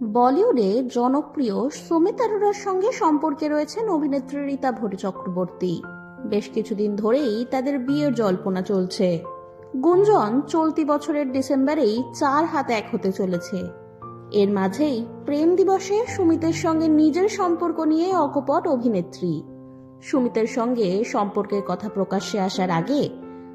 বলিউডে জনপ্রিয় সুমিত অরোরার সঙ্গে সম্পর্কে রয়েছেন অভিনেত্রী রীতা ভরি চক্রবর্তী। বেশ কিছুদিন ধরেই তাদের বিয়ের জল্পনা চলছে। গুঞ্জন চলতি বছরের ডিসেম্বরেই চার হাত এক হতে চলেছে। এর মাঝেই প্রেম দিবসে সুমিতের সঙ্গে নিজের সম্পর্ক নিয়ে অকপট অভিনেত্রী। সুমিতের সঙ্গে সম্পর্কের কথা প্রকাশ্যে আসার আগে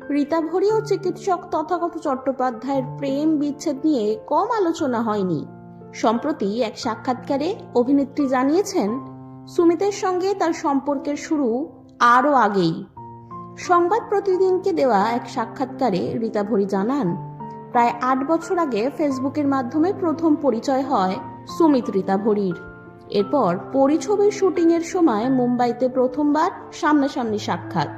রীতা ভরি ও চিকিৎসক তথাগত চট্টোপাধ্যায়ের প্রেম বিচ্ছেদ নিয়ে কম আলোচনা হয়নি। সম্প্রতি এক সাক্ষাৎকারে অভিনেত্রী জানিয়েছেন, সুমিতের সঙ্গে তার সম্পর্কের শুরু আরও আগেই। সংবাদ প্রতিদিনকে দেওয়া এক সাক্ষাৎকারে রীতা ভরি জানান, প্রায় আট বছর আগে ফেসবুকের মাধ্যমে প্রথম পরিচয় হয় সুমিত রীতা ভরির। এরপর পরিছবির শুটিংয়ের সময় মুম্বাইতে প্রথমবার সামনাসামনি সাক্ষাৎ।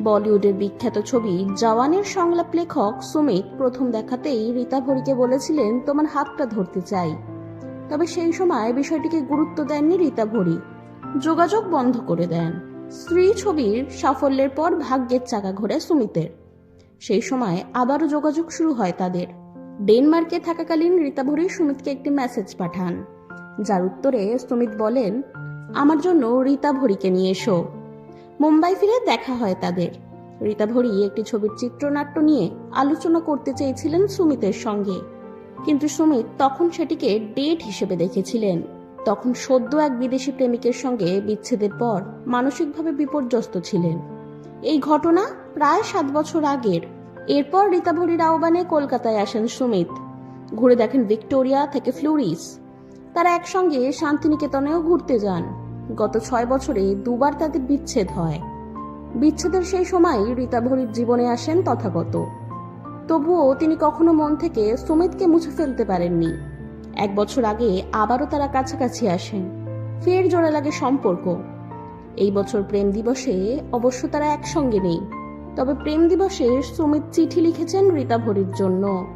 বলিউডের বিখ্যাত ছবি জওয়ানের সংলাপ লেখক সুমিত প্রথম দেখাতেই রীতা ভরিকে বলেছিলেন, তোমার হাতটা ধরতে চাই। তবে সেই সময় বিষয়টিকে গুরুত্ব দেননি রীতা ভরি। যোগাযোগ বন্ধ করে দেন। স্ত্রী ছবির সাফল্যের পর ভাগ্যের চাকা ঘোরে সুমিতের। সেই সময় আবারও যোগাযোগ শুরু হয় তাদের। ডেনমার্কে থাকাকালীন রীতা ভরি সুমিতকে একটি মেসেজ পাঠান, যার উত্তরে সুমিত বলেন, আমার জন্য রীতা ভরিকে নিয়ে এসো। মুম্বাই ফিরে দেখা হয় তাদের। রীতা ভরি একটি ছবির চিত্রনাট্য নিয়ে আলোচনা করতে চেয়েছিলেন সুমিতের সঙ্গে। কিন্তু সুমিত তখন সেটিকে ডেট হিসেবে দেখেছিলেন। তখন সদ্য এক বিদেশি প্রেমিকের সঙ্গে বিচ্ছেদের পর মানসিকভাবে বিপর্যস্ত ছিলেন। এই ঘটনা প্রায় সাত বছর আগের। এরপর রীতা ভরির আহ্বানে কলকাতায় আসেন সুমিত। ঘুরে দেখেন ভিক্টোরিয়া থেকে ফ্লোরিস। তারা একসঙ্গে শান্তিনিকেতনেও ঘুরতে যান। গত ছয় বছরে দুবার তাদের বিচ্ছেদ হয়। বিচ্ছেদের সেই সময় রীতা ভরির জীবনে আসেন তথাগত। তবুও তিনি কখনো মন থেকে সুমিতকে মুছে ফেলতে পারেননি। এক বছর আগে আবারও তারা কাছাকাছি আসেন। ফের জোড়া লাগে সম্পর্ক। এই বছর প্রেম দিবসে অবশ্য তারা একসঙ্গে নেই। তবে প্রেম দিবসে সুমিত চিঠি লিখেছেন রীতা ভরির জন্য।